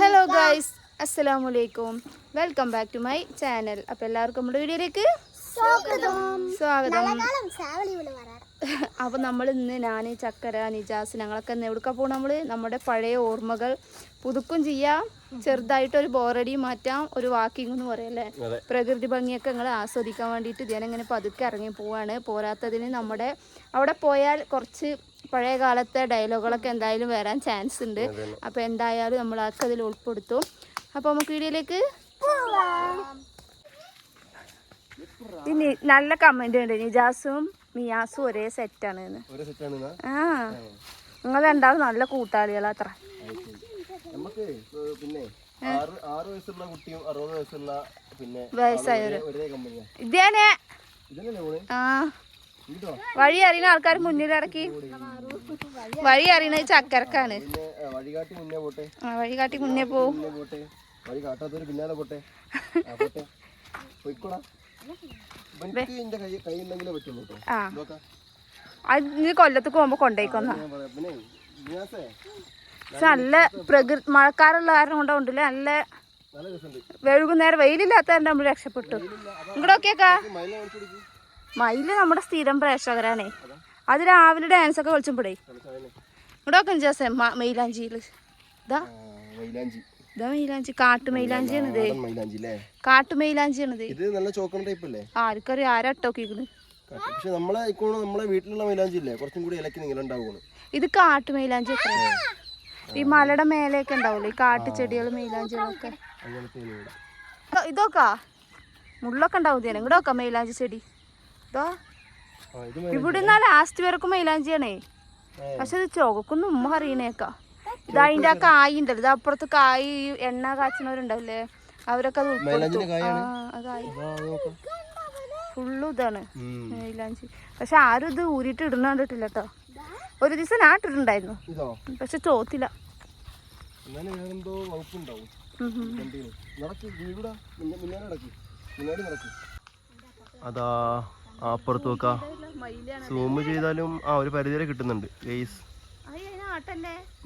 Hello guys അസ്സലാമു അലൈക്കും welcome back to my channel അപ്പോൾ എല്ലാവർക്കും നമ്മുടെ വീഡിയോയിലേക്ക് സ്വാഗതം. അപ്പോൾ നമ്മൾ ഇന്ന് ഞാൻ ചക്കര നിജാസ് ഞങ്ങളൊക്കെ ഇന്ന് എവിടെക്കാ പോകണം നമ്മൾ നമ്മുടെ പഴയ ഓർമ്മകൾ പുതുക്കും ചെയ്യാം. ചെറുതായിട്ട് ഒരു ബോറടി മാറ്റാം. ഒരു വാക്കിംഗ് എന്ന് പറയല്ലേ? പ്രകൃതി ഭംഗിയൊക്കെ നിങ്ങൾ ആസ്വദിക്കാൻ വേണ്ടിയിട്ട് ഞാനിങ്ങനെ പതുക്കെ ഇറങ്ങി പോവാണ്. പോരാത്തതിന് നമ്മുടെ അവിടെ പോയാൽ കുറച്ച് പഴയ കാലത്തെ ഡയലോഗുകളൊക്കെ എന്തായാലും വരാൻ ചാൻസ് ഉണ്ട്. അപ്പോൾ എന്തായാലും നമ്മൾ അതൊക്കെ അതിൽ ഉൾപ്പെടുത്തും. അപ്പോൾ നമുക്ക് വീഡിയോയിലേക്ക് ഇനി നല്ല കമന്റ് ഉണ്ട്. നിജാസും മിയാസും ഒരേ സെറ്റാണ് ആ. നിങ്ങൾ രണ്ടാളും നല്ല കൂട്ടാളികളാ അത്ര. നമുക്ക് പിന്നെ ആറ് ആറ് വയസ്സുള്ള കുട്ടിയും അറുപത് വയസ്സുള്ള പിന്നെ കമ്പനിയാ ഇതേനെ. ആ. വഴി അറിയുന്ന ആൾക്കാർ മുന്നിൽ ഇറക്കി വഴി അറിയണത് ചക്കരക്കാണ്. വഴികാട്ടി മുന്നേ പോവും പോട്ടെ വഴി കാട്ടാത്തവര് പിന്നാലെ അത് കൊല്ലത്തേക്ക് പോകുമ്പോ കൊണ്ടേക്കൊന്ന നല്ല പ്രകൃതി മഴക്കാരുള്ള കാരണം കൊണ്ടുണ്ടല്ലേ നല്ല നല്ല രസമുണ്ട്. വൈകുന്നേരം വെയിലില്ലാത്തതിന്റെ നമ്മൾ രക്ഷപ്പെട്ടു. ഇങ്ങോട്ടൊക്കെയൊക്കെ മയിലെ നമ്മുടെ സ്ഥിരം പ്രേക്ഷകരാണേ. അത് രാവിലെ ഡാൻസ് ഒക്കെ കളിച്ചുമ്പോഴേ ഇവിടെ ഒക്കെ ജാസേ മൈലാഞ്ചിയിൽ ഇതാ. ഇതാ മൈലാഞ്ചി. കാട്ടു മൈലാഞ്ചിയാണിത് നാടൻ മൈലാഞ്ചി അല്ലേ കാട്ടു മൈലാഞ്ചിയാണിത് ഇത്. നല്ല ടൈപ്പ് അല്ലേ? ആർക്കറിയാം. ആരട്ടോക്കിക്കണ് കാട്ട്. പക്ഷെ നമ്മളെ ഇക്കോണ് നമ്മളെ വീട്ടിലുള്ള മൈലാഞ്ചി ഇല്ലേ കുറച്ചും കൂടി ഇലക്ക് നീളം ഉണ്ടാവുള്ളൂ. ഇത് എത്ര ഈ മലയുടെ മേലെയൊക്കെ ഉണ്ടാവുള്ളൂ. ഈ കാട്ടുചെടികൾ മൈലാഞ്ചികളൊക്കെ. ഇതൊക്കെ. മുള്ളൊക്കെ ഉണ്ടാവും ഇങ്ങോട്ടൊക്കെ മൈലാഞ്ചി ചെടി. ഇതോ ആ ഇത് ഇവിടെ നിന്നാ ലാസ്റ്റ് വരക്കും മൈലാഞ്ചിയാണേ. പക്ഷെ ഇത് ചുവക്കൊന്നും ഉമ്മ അറിയണേക്കാ ഇത് അതിന്റെ ആ കായ് ഉണ്ടല്ലോ ഇത് അപ്പുറത്ത് കായ് എണ്ണ കാച്ചണവരുണ്ടല്ലേ അവരൊക്കെ അത് ഉൾപ്പെടുത്തും. അത് ഇതാണ്. മൈലാഞ്ചി. പക്ഷെ ആരും ഇത് ഊരിട്ട് ഇടുന്ന കണ്ടിട്ടില്ല കേട്ടോ ഒരു ദിവസം ഞാൻ ഇട്ടിട്ടുണ്ടായിരുന്നു. ഇതോ? പക്ഷെ ചോത്തില്ല അതാ. അപ്പുറത്ത് നോക്കാ. സൂം ചെയ്താലും ആ ഒരു പരിധി വരെ കിട്ടുന്നുണ്ട്. ഗെയ്സ്?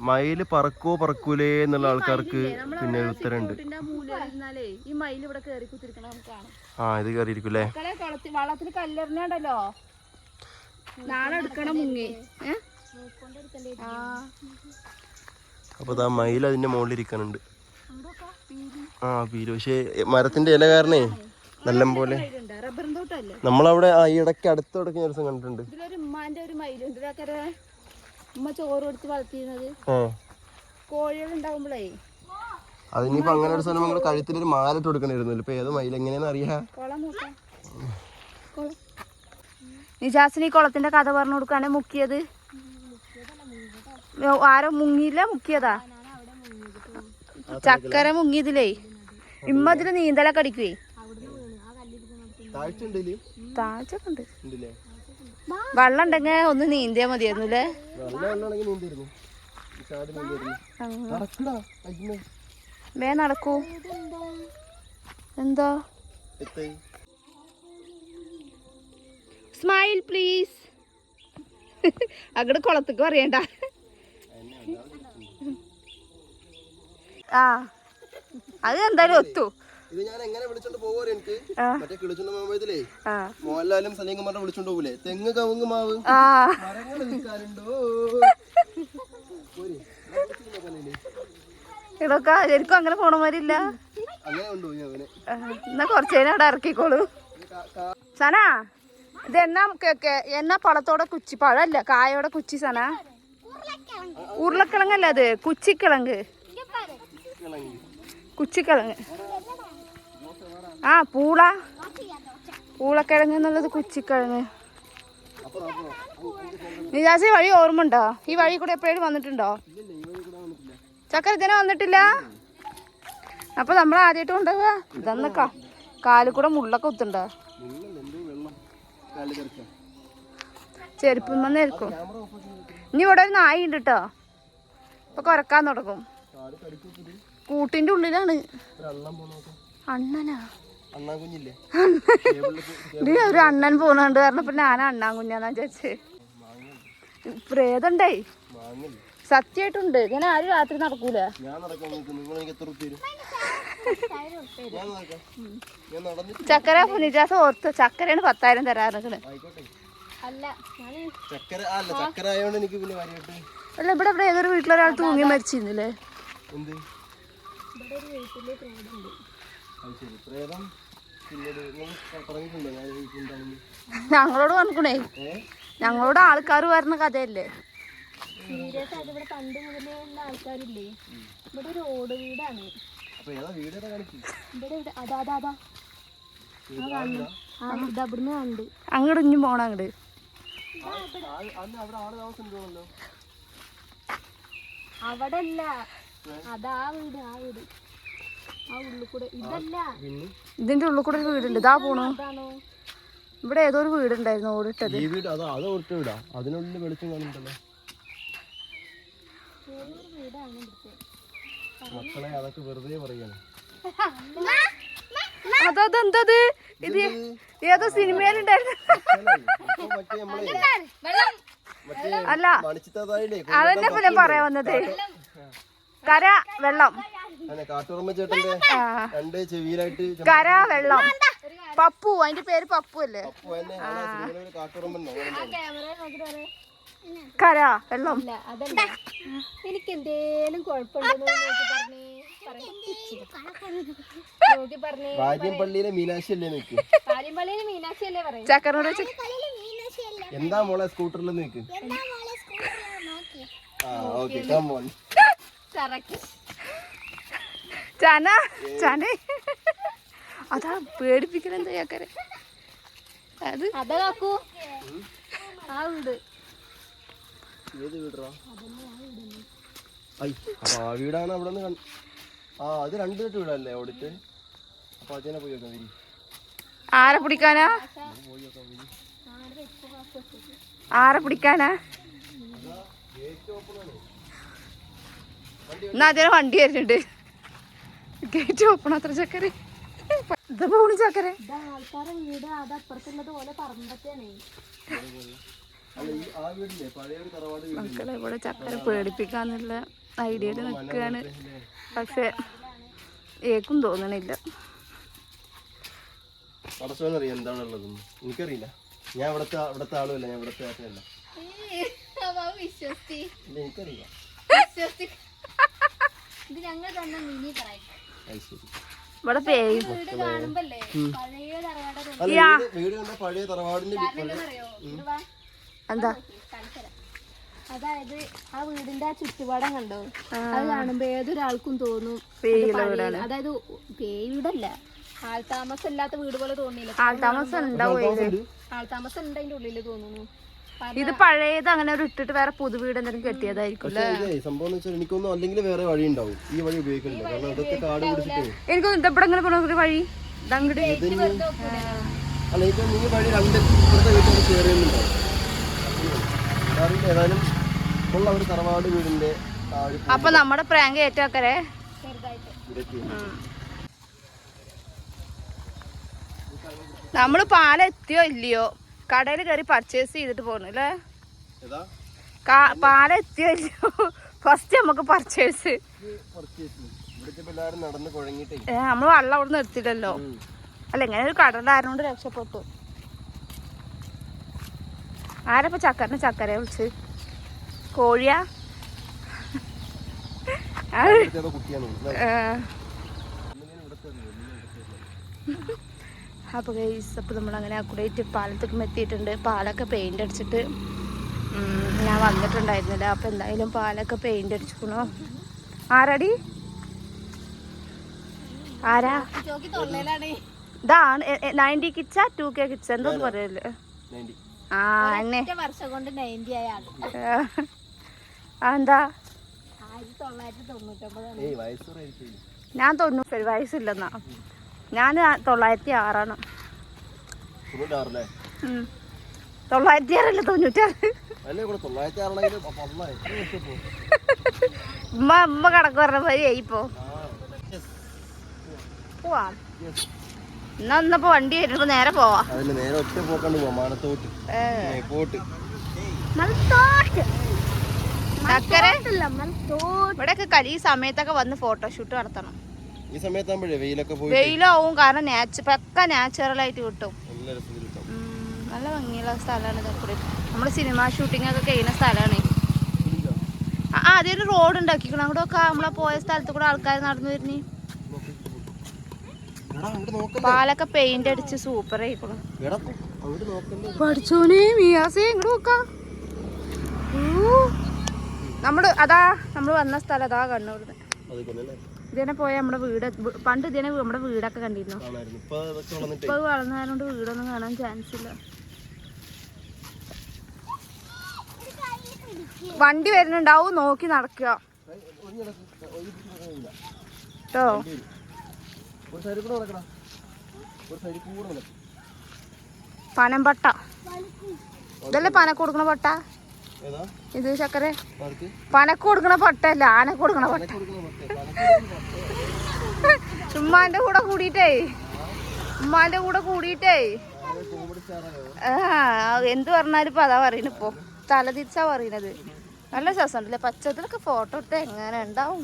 മയിൽ പറക്കോ പറക്കൂലേ എന്നുള്ള ആൾക്കാർക്ക് പിന്നെ ഉത്തരണ്ട് ആ ആ ഇത് കയറിയിരിക്കും അല്ലേ മക്കളെ കുളത്തിൽ വള്ളത്തിൽ കല്ലെറിഞ്ഞാണ്ടല്ലോ നാളെ എടുക്കണം മുങ്ങി? ആ അപ്പൊ ഇതാ മയിൽ അതിന്റെ മുകളിൽ ഇരിക്കാനുണ്ട് ആ പീര് പക്ഷേ മരത്തിന്റെ ഇല കാരണേ നല്ല പോലെ. നമ്മളവിടെ ആ ഇടയ്ക്ക് അടുത്ത ഇടയ്ക്ക് ഞാൻ ഒരു ദിവസം കണ്ടിട്ടുണ്ട്. ഇതിലൊരു ഉമ്മാന്റെ ഒരു മയിലുണ്ട് ഇതാക്കരെ ഉമ്മ ചോറ് കൊടുത്ത് വളർത്തിയിരുന്നത്. ഏ കോഴികൾ ഉണ്ടാവുമ്പോഴേ അതിനിപ്പോ അങ്ങനെ ഒരു സ്ഥലം നമ്മൾ കഴുത്തിലൊരു മാലിട്ട് കൊടുക്കണമായിരുന്നു ഇപ്പൊ ഏത് മയിൽ എങ്ങനെയാന്ന് അറിയാ? കുളം നോക്കാം. കുളം. നിജാസിന് ഈ കുളത്തിന്റെ കഥ പറഞ്ഞു കൊടുക്കാണ് മുക്കിയത്? ആരോ മുങ്ങിയില്ല? മുക്കിയതാ? ചക്കര മുങ്ങിയതിലേ. ഇമ്മ ഇതിൽ നീന്തലൊക്കെ അടിക്കുവേ? താഴ്ച ഉണ്ടല്ലേ? താഴ്ചൊക്കെ ഉണ്ട് ഉണ്ടല്ലേ വെള്ളം ഉണ്ടെങ്കിൽ ഒന്ന് നീന്തിയാ മതിയായിരുന്നു അല്ലേ വേ നടക്കൂ. എന്താ? സ്മൈൽ പ്ലീസ് അങ്ങോട്ട് കുളത്തേക്ക് പറയണ്ട. ആ അത് എന്തായാലും ഒത്തു. ഇത് ഞാൻ എങ്ങനെ വിളിച്ചോണ്ട് പോവാറ് എനിക്ക്? മറ്റേ കിളിച്ചുണ്ട മാമ്പഴത്തിലേ മോഹൻലാലും സലീം കുമാറിനെ വിളിച്ചോണ്ട് പോകൂലേ? തെങ്ങ് കവുങ്ങ് മാവ്. മരങ്ങൾ വിൽക്കാനുണ്ടോ? പോരെ. ഇതൊക്കെ ശരിക്കും അങ്ങനെ പോണ മാതിരില്ല. അങ്ങനെ കൊണ്ടുപോയി അവനെ? ആ, എന്നാ കുറച്ച് അവിടെ ഇറക്കിക്കോളൂ. സന ഇത് എന്നാ എന്നാ പഴത്തോടെ കുച്ചി പഴല്ല കായോടെ കുച്ചി സന? ഉരുളക്കിഴങ്ങല്ല അത്? കുച്ചിക്കിഴങ്ങ്. കുച്ചിക്കിഴങ്ങ്. ആ പൂള. പൂളക്കിഴങ്ങ് എന്നുള്ളത് കുച്ചിക്കിഴങ്ങ്. നിജാസി വഴി ഓർമ്മ ഉണ്ടോ ഈ വഴി കൂടെ എപ്പോഴും വന്നിട്ടുണ്ടോ? ചക്കര ഇതിനെ വന്നിട്ടില്ല? അപ്പൊ നമ്മൾ ആദ്യമായിട്ട് കൊണ്ടുപോവാ? ഇതന്നൊക്കെ കാലിൽ കൂടെ മുള്ളൊക്കെ ക്യാമറ ഓഫ് ആക്കി ഇനി ഇവിടെ ഒരു നായി ഉണ്ട് കേട്ടോ ഇപ്പൊ കൊരക്കാൻ തുടങ്ങും. കൂട്ടിന്റെ ഉള്ളിലാണ്. അണ്ണനാ? ഒരു അണ്ണൻ പോണുണ്ട് പറഞ്ഞപ്പോ ഞാൻ അണ്ണാൻ കുഞ്ഞാന്നാ ചേച്ചി പ്രേതണ്ടേ സത്യായിട്ടുണ്ട്. സത്യമായിട്ടുണ്ട് ഇങ്ങനെ ആരും രാത്രി നടക്കൂല. ഞാൻ നടക്കാൻ നിങ്ങൾ എനിക്ക് എത്ര തരും ഞാൻ നടന്നിട്ട് ചക്കര പുനിജാസ് ഓർത്ത് ചക്കരയാണ് പത്തായിരം തരാൻ നിൽക്കണ് അല്ല ചക്കര ആ, അല്ല ചക്കര ആയതുകൊണ്ട് എനിക്ക് പിന്നെ കാര്യമായിട്ട് അല്ല ഇവിടെ പ്രേതൊരു വീട്ടിലൊരാൾ തൂങ്ങി മരിച്ചിരുന്നില്ലേ? പ്രേതം? ഞങ്ങളോട് പറഞ്ഞേ ഞങ്ങളോട് ആൾക്കാർ പറഞ്ഞ കഥയല്ലേ? സീരിയസ് ആയിട്ട് ഇവിടെ പണ്ട് മുതലേ ഉള്ള ആൾക്കാരില്ലേ? ഇവിടെ ഒരു ഓട് വീടാണ്. ഇവിടെ അതാ അതാ കണ്ട്. അങ്ങോട്ട് ഇഞ്ഞും പോണ അങ്ങോട്ട് അന്ന് അവിടെ ആൾ താമസം ഉണ്ടോന്നല്ലോ അവിടെ അല്ല അതാ വീട് ആ വീട് ആ ഉള്ളിൽ കൂടെ ഇതല്ല പിന്നെ ഇതിന്റെ ഉള്ളിൽ കൂടെ ഒരു വീടുണ്ട്. ഇതാ പോണു. ഇവിടെ ഏതോ ഒരു വീടുണ്ടായിരുന്നു ഓടിട്ടത്. ഈ വീട് അതാ അത് ഒറ്റ വീടാ. അതിനുള്ളിൽ വെളിച്ചം കാണുന്നുണ്ടല്ലോ. മക്കളെ അതൊക്കെ വെറുതെ പറയാണ്. അതെന്തത് ഇത് ഏതോ സിനിമയിലുണ്ടായിരുന്നു. അല്ല അതന്നെ ഇപ്പൊ ഞാൻ പറയാൻ വന്നത്. കര വെള്ളം. രണ്ട് ചെവിയിലായിട്ട് കര വെള്ളം. പപ്പു അതിന്റെ പേര് പപ്പു അല്ലേ? കര വെള്ളം. എനിക്ക് എന്തേലും പള്ളിയിലെ മീനാക്ഷി അല്ലേ പാലിമ്പള്ളിയിൽ മീനാക്ഷി അല്ലേ പറയും. വെച്ച് എന്താ മോളെ സ്കൂട്ടറിൽ നിക്ക് ആ ഓക്കെ കമ്മോൺ ചന ചന. അതാ പേടിപ്പിക്കണ എന്താ ചക്കര? അത് അതാ കാക്കൂ. ആ വീട് ഏത് വീടാ? ആ വീടാണ് അവിടെ നിന്ന് ആ അത് രണ്ട് കെട്ട് വീടല്ലേ അവിടുത്തെ? അപ്പൊ അതിനെ പോയി നോക്കാം വരി. ആരെ പിടിക്കാനാ? ആരെ പിടിക്കാനാ? എന്നാ അതിന് വണ്ടി വരുന്നുണ്ട് ഗേറ്റ് ഓപ്പൺ അത്ര ചക്കര? ഇത് പോണു ചക്കര? ആൾക്കാരെ വീട് അത് അപ്പുറത്തുള്ളത് പോലെ മക്കളെ ഇവിടെ ചക്കര പേടിപ്പിക്കാന്നുള്ള ഐഡിയയിൽ നിൽക്കുകയാണ്. പക്ഷെ ഏക്കും തോന്നണില്ല. പടച്ചോനറിയാം എന്താണുള്ളതെന്ന്. എനിക്കറിയില്ല. ഞാൻ ഇവിടത്തെ ഇവിടത്തെ ആളുമല്ല ഞാൻ ഇവിടുത്തെ ഇത് ഞങ്ങൾ തന്നെ മിനി പറയും. ഇവിടെ എന്താ. അതായത് ആ വീടിന്റെ ആ ചുറ്റുപാടം കണ്ടോ? അത് കാണുമ്പോ ഏതൊരാൾക്കും തോന്നും. അതായത് വീടല്ല. ആൾതാമസം ഇല്ലാത്ത വീട് പോലെ തോന്നിയില്ല. ആൾതാമസം ഉണ്ടാവും ഉണ്ട്. ആൾതാമസം ഉണ്ട് അതിന്റെ ഉള്ളിൽ തോന്നുന്നു. ഇത് പഴയത് അങ്ങനെ ഒരു ഇട്ടിട്ട് വേറെ പുതു വീട് എന്തെങ്കിലും കെട്ടിയതായിരിക്കും. സംഭവം എന്ന് വെച്ചാൽ എനിക്കൊന്നും അല്ലെങ്കിൽ വേറെ വഴി ഉണ്ടാവും ഈ വഴി ഉപയോഗിക്കുന്നുണ്ട് കാരണം ഇതൊക്കെ കാട് പിടിച്ചിട്ടേ. എനിക്ക് തോന്നുന്നു ഇവിടെ ഇങ്ങനെ പോണ ഒരു വഴി? അല്ല നീ വഴി രണ്ട് ഇപ്പുറത്തെ വീട്ടിൽ കയറിയുന്നുണ്ടാവും. അറിയില്ല ഏതായാലും ഉള്ള ഒരു തറവാട് വീടിന്റെ ഒരു അപ്പൊ നമ്മുടെ പ്രാങ്ക് ഏറ്റവും ചെറുതായിട്ട്. ഇതൊക്കെ നമ്മൾ പാലെത്തിയോ ഇല്ലയോ? കടയിൽ കയറി പർച്ചേസ് ചെയ്തിട്ട് പോണു അല്ലേ പാല എത്തിയല്ലോ ഫസ്റ്റ് നമുക്ക് പർച്ചേസ് നമ്മൾ വെള്ളം അവിടെ നിന്ന് എടുത്തില്ലല്ലോ അല്ല ഇങ്ങനെ ഒരു കടലായിരുന്നോണ്ട് രക്ഷപ്പെട്ടു. ആരപ്പ ചക്കറിന് ചക്കര വിളിച്ച്? കോഴിയാ? കുട്ടിയാണ്. അപ്പോൾ ഗൈസ് അപ്പോൾ നമ്മളങ്ങനെ അക്കുറേറ്റ് പാലത്തേക്കും എത്തിയിട്ടുണ്ട്. പാലൊക്കെ പെയിന്റ് അടിച്ചിട്ട് ഞാൻ വന്നിട്ടുണ്ടായിരുന്നില്ല. അപ്പോൾ എന്തായാലും പാലൊക്കെ പെയിന്റ് അടിച്ചിക്കണോ ആരാടി? ആരാ? ഇതാണ് നയന്റി കിച്ച ടു കെ കിച്ച എന്തോന്ന് പറയല്ലേ? ആ എന്നെ വർഷം കൊണ്ട് നയന്റി ആയ എന്താ? ഞാൻ തൊണ്ണൂറ് വയസ്സില്ലെന്നാ. ഞാൻ തൊള്ളായിരത്തി ആറാണ്. തൊള്ളായിരത്തി ആറല്ല തൊണ്ണൂറ്റാറ് ഉമ്മ ഉമ്മ കണക്ക് പറഞ്ഞ ഇപ്പോ പോവാം. എന്നാ ഇന്നപ്പോ വണ്ടി വരുമ്പോ നേരെ പോവാ. അതിന് നേരെ ഒറ്റ പോക്കാണ്ട്. പോട്ട് കലി സമയത്തൊക്കെ വന്ന് ഫോട്ടോഷൂട്ട് നടത്തണം. ഈ സമയത്താകുമ്പോഴേ വെയിലൊക്കെ പോയി വെയിലാവും കാരണം നാച്ചു പക്ക നാച്ചുറൽ ആയിട്ട് കിട്ടും. നല്ല ഭംഗിയുള്ള സ്ഥലമാണ് ഇതൊക്കെ നമ്മൾ സിനിമ ഷൂട്ടിംഗ് ഒക്കെ ചെയ്യുന്ന സ്ഥലമാണ്. ആ ആദ്യം ഒരു റോഡ് ഉണ്ടാക്കിക്കണം? അങ്ങോട്ട് ഒക്കെ നമ്മളെ പോയ സ്ഥലത്ത് കൂടെ ആൾക്കാർ നടന്നു വരുന്നേ. പാലൊക്കെ പെയിന്റ് അടിച്ച് സൂപ്പർ ആയിക്കണം. പഠിച്ചോനെ മിയാസേ ഇങ്ങോട്ട് നോക്കാം. നമ്മൾ അതാ നമ്മൾ വന്ന സ്ഥലം അതാ കണ്ണൂർന്ന് കൊല്ലല്ലേ. ഇതിനെ പോയ നമ്മുടെ വീട് പണ്ട് ഇതിനെ നമ്മുടെ വീടൊക്കെ കണ്ടിരുന്നു? ഇപ്പൊ വളർന്നതുകൊണ്ട് വീടൊന്നും കാണാൻ ചാൻസ് ഇല്ല. വണ്ടി വരുന്നുണ്ടാവും നോക്കി നടക്കുക. കേട്ടോ പനമ്പട്ട ഇതല്ലേ പന കൊടുക്കണ പട്ട? ഇത് ചക്കര പനക്ക് കൊടുക്കണ പട്ടല്ല ആനക്ക് കൊടുക്കണ പട്ട. ഉമ്മാന്റെ കൂടെ കൂടിയിട്ടേ. ഉമ്മാന്റെ കൂടെ കൂടിയിട്ടേ. എന്ത് പറഞ്ഞാലും ഇപ്പൊ അതാ പറയുന്നത് ഇപ്പൊ. തല തിരിച്ചാ പറയുന്നത് നല്ല രസമുണ്ടല്ലേ? പച്ചത്തിലൊക്കെ ഫോട്ടോ ഇട്ട് എങ്ങനെ ഉണ്ടാവും?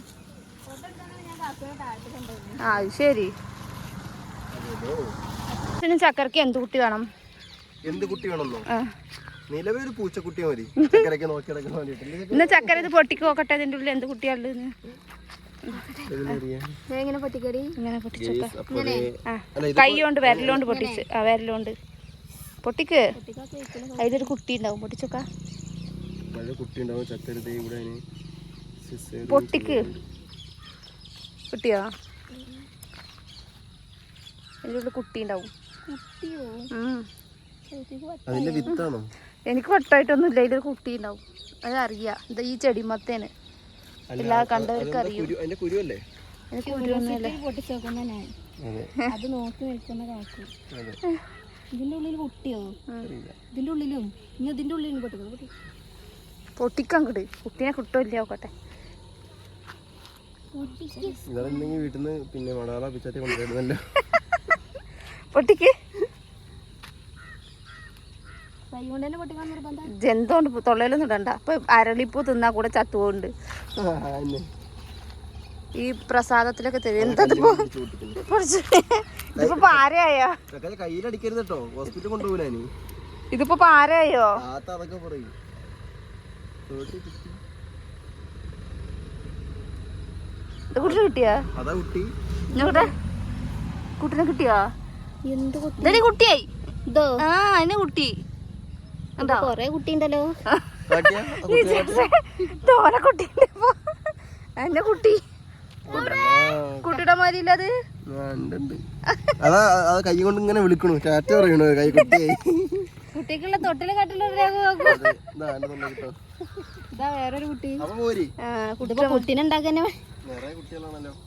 ആ ശരി. ചക്കരക്ക് എന്ത് കുട്ടി വേണം? എന്ത് കുട്ടി വേണമെന്നോ ആ. നിലവേ ഒരു പൂച്ചക്കുട്ടി മതി ചക്കരയ്ക്ക് നോക്കി നടക്കാൻ വേണ്ടിട്ട് ഇന്ന് ചക്കര ഇത് പൊട്ടിക്ക് നോക്കട്ടെ ഇതിന്റെ ഉള്ളിൽ എന്ത് കുട്ടിയുള്ളത് എങ്ങനെ പൊട്ടിക്കടി. ഇങ്ങനെ ഇത് കൈ കൊണ്ട് വിരലുകൊണ്ട് പൊട്ടിച്ച് ആ വിരലുകൊണ്ട് പൊട്ടിക്ക്. അതിലൊരു കുട്ടി ഉണ്ടാവും പൊട്ടിച്ചോക്ക. മഴ കുട്ടി ഉണ്ടാവും ചക്കര ദേ ഇവിടെ അതിന് പൊട്ടിക്ക്. കുട്ടിയോ? അതിന്റെ ഉള്ളിൽ കുട്ടി ഉണ്ടാവും. കുട്ടിയോ. അതിന്റെ വിത്താണോ? എനിക്ക് വട്ടായിട്ടൊന്നുമില്ല. അതിലൊരു കുട്ടി ഉണ്ടാവും അത് അറിയാം. ഇത് ഈ ചെടിമത്തേന്. എല്ലാ കണ്ടവർക്ക് അറിയും. കുരു അതിന്റെ കുരുവല്ലേ? എനിക്ക് കുരുവൊന്നുമില്ല പൊട്ടിച്ചു നോക്കുന്ന ഞാൻ. അതെ. അത് നോക്കി നിൽക്കുന്ന കാക്കു. അതെ. ഇതിന്റെ ഉള്ളിൽ കുട്ടിയോ അറിയില്ല. ഇതിന്റെ ഉള്ളിലും. ഇനി ഇതിന്റെ ഉള്ളിലും പൊട്ടിക്കോ പൊട്ടി പൊട്ടിക്കാൻ കിട്ടി കുട്ടീനെ കിട്ടില്ല നോക്കട്ടെ വീട്ടിൽ നിന്ന് പിന്നെ മടാള പിച്ചാത്തി കൊണ്ടുവരുന്നല്ലോ. പൊട്ടിക്ക് കൈ കൊണ്ട് തന്നെ പൊട്ടിക്കാൻ നിർബന്ധം ജന്തോണ്ട് തൊള്ളയിലൊന്നും ഇടണ്ട. അപ്പൊ അരളിപ്പൂ തിന്നാ കൂടെ ചത്തുപോണ്ട് ഈ പ്രസാദത്തിലൊക്കെ തരും എന്താ ഇതിപ്പോ പാരയായോ കയ്യിലടിക്കരുത് കേട്ടോ. ഹോസ്പിറ്റൽ കൊണ്ടുപോകില്ല ഇതിപ്പോ. ഇത് കുട്ടി. കിട്ടിയാ കുട്ടിനെ കിട്ടിയോ? എന്ത് കുട്ടി? ഇതടി കുട്ടിയായി. ഇതോ? ആ അതിന് കുട്ടി. കൊറേ കുട്ടി? തോനെ എന്റെ കുട്ടിയുടെ മാതിരില്ലത്. അതാ? അത് കൈ കൊണ്ട് ഇങ്ങനെ വിളിക്കണു. ചാറ്റ പറയണു കൈ കുട്ടിയായി കുട്ടിക്കുള്ള തൊട്ടിൽ കട്ടിലുള്ള കിട്ടോ. വേറൊരു അപ്പൊ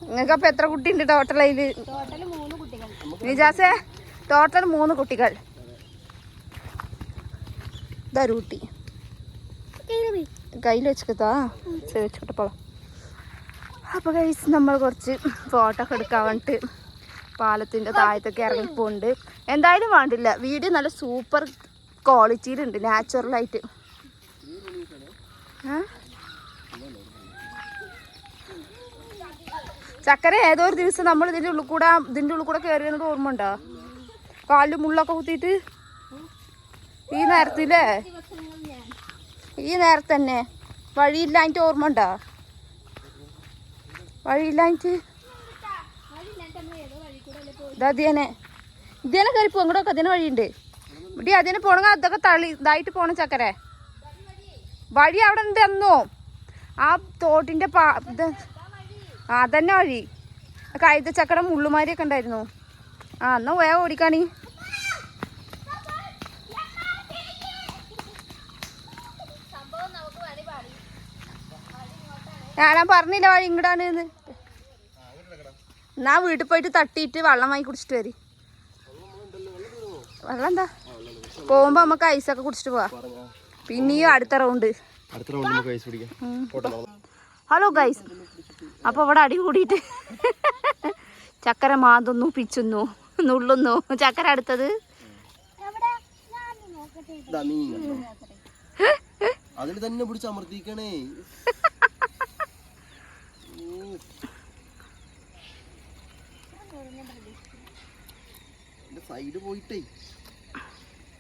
നിങ്ങൾക്ക് അപ്പൊ എത്ര കുട്ടി ഉണ്ട് ടോട്ടൽ അതിൽ ടോട്ടൽ മൂന്ന് കുട്ടികൾ നിജാസേ ടോട്ടൽ മൂന്ന് കുട്ടികൾ. ഇതൊരു കുട്ടി കയ്യിൽ വെച്ചിട്ടാ വെച്ചോട്ടെ പോളാം അപ്പോൾ കഴിച്ച് നമ്മൾ കുറച്ച് ഫോട്ടോ ഒക്കെ എടുക്കാൻ വേണ്ടിട്ട് പാലത്തിന്റെ താഴത്തൊക്കെ ഇറങ്ങിപ്പോണ്ട് എന്തായാലും വേണ്ടില്ല. വീഡിയോ നല്ല സൂപ്പർ ക്വാളിറ്റിയിലുണ്ട് നാച്ചുറലായിട്ട് ചക്കര ഏതോ ഒരു ദിവസം നമ്മൾ ഇതിന്റെ ഉള്ളിൽ കൂടെ ഇതിന്റെ ഉള്ളിൽ കൂടെ കയറി വന്നിട്ട് ഓർമ്മ ഉണ്ടോ? കാലിൽ മുള്ളൊക്കെ കുത്തിയിട്ട് ഈ നേരത്തില്ലേ ഈ നേരത്തെ തന്നെ വഴിയില്ലാഞ്ഞിട്ട് ഓർമ്മ ഉണ്ടോ വഴിയില്ലാഞ്ഞിട്ട് ഇതേനെ ഇതിനെ കയറിപ്പോ അങ്ങോട്ടൊക്കെ അതിന് വഴിയുണ്ട്. ഇവിടെ അതിനെ പോണെങ്കിൽ അതൊക്കെ തള്ളി ഇതായിട്ട് പോണം ചക്കരെ. വഴി അവിടെ ഉണ്ട് എന്നോ ആ തോട്ടിന്റെ പാ ഇത് ആ അതന്നെ വഴി. കഴുത ചക്കര മുള്ളുമാരിയൊക്കെ ഉണ്ടായിരുന്നു ആ എന്നാ വേഗം ഓടിക്കാണി ഞാനാ പറഞ്ഞില്ല വഴി ഇങ്ങടാണ് എന്ന് വീട്ടിൽ പോയിട്ട് തട്ടിയിട്ട് വെള്ളം വാങ്ങി കുടിച്ചിട്ട് വരി. വെള്ളം എന്താ പോകുമ്പോ നമുക്ക് ഐസൊക്കെ കുടിച്ചിട്ട് പോവാ. പിന്നെയും അടുത്ത റൗണ്ട് അടുത്ത റൗണ്ട് നമുക്ക് ഐസ് പിടിക്കാം ഹലോ ഗൈസ് അപ്പൊ ഇവിടെ അടി കൂടിയിട്ട് ചക്കര മാന്തുന്നു പിച്ചുന്നു നുള്ളുന്നു. ചക്കര അടുത്തത്. അതിൽ തന്നെ പിടിച്ച് അമർത്തിക്കണേ. സൈഡ് പോയിട്ടേ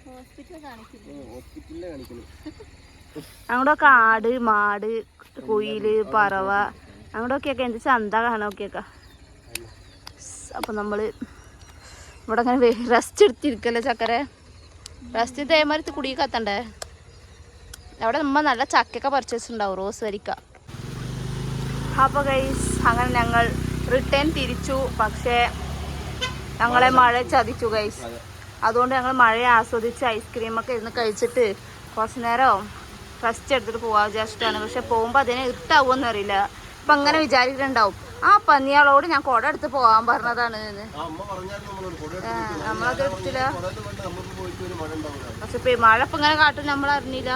ഹോസ്പിറ്റലിലെ കാണിക്കുന്നു അങ്ങോട്ടൊക്കെ ആട് മാട് കുയിൽ പറവ അങ്ങോട്ടൊക്കെയൊക്കെ എന്ത് ചന്ത കാണാനൊക്കെയൊക്കെ അപ്പൊ നമ്മൾ ഇവിടെ അങ്ങനെ റെസ്റ്റ് എടുത്തിരിക്കല്ലേ ചക്കര റെസ്റ്റ് ഇതേമാതിരി കുടിയൊക്കെ കത്തണ്ടേ അവിടെ നമ്മ നല്ല ചക്കയൊക്കെ പറിച്ചിട്ടുണ്ടാവും റോസ് വരിക്ക അപ്പൊ ഗൈസ് അങ്ങനെ ഞങ്ങൾ റിട്ടേൺ തിരിച്ചു. പക്ഷേ ഞങ്ങളെ മഴ ചതിച്ചു ഗൈസ് അതുകൊണ്ട് ഞങ്ങൾ മഴയെ ആസ്വദിച്ച് ഐസ്ക്രീമൊക്കെ ഇരുന്ന് കഴിച്ചിട്ട് കുറച്ച് നേരം റെസ്റ്റ് എടുത്തിട്ട് പോകാൻ വിചാരിച്ചിട്ടാണ്. പക്ഷെ പോകുമ്പോൾ അതിനെ ഇരുട്ടാവുമെന്ന് അറിയില്ല. അപ്പം അങ്ങനെ വിചാരിച്ചിട്ടുണ്ടാവും ആ പന്നിയാളോട് ഞാൻ കുട എടുത്ത് പോകാൻ പറഞ്ഞതാണ് നമ്മളത് എടുത്തില്ല. മഴ പക്ഷെ മഴ ഇപ്പം ഇങ്ങനെ കാട്ടും നമ്മൾ അറിഞ്ഞില്ല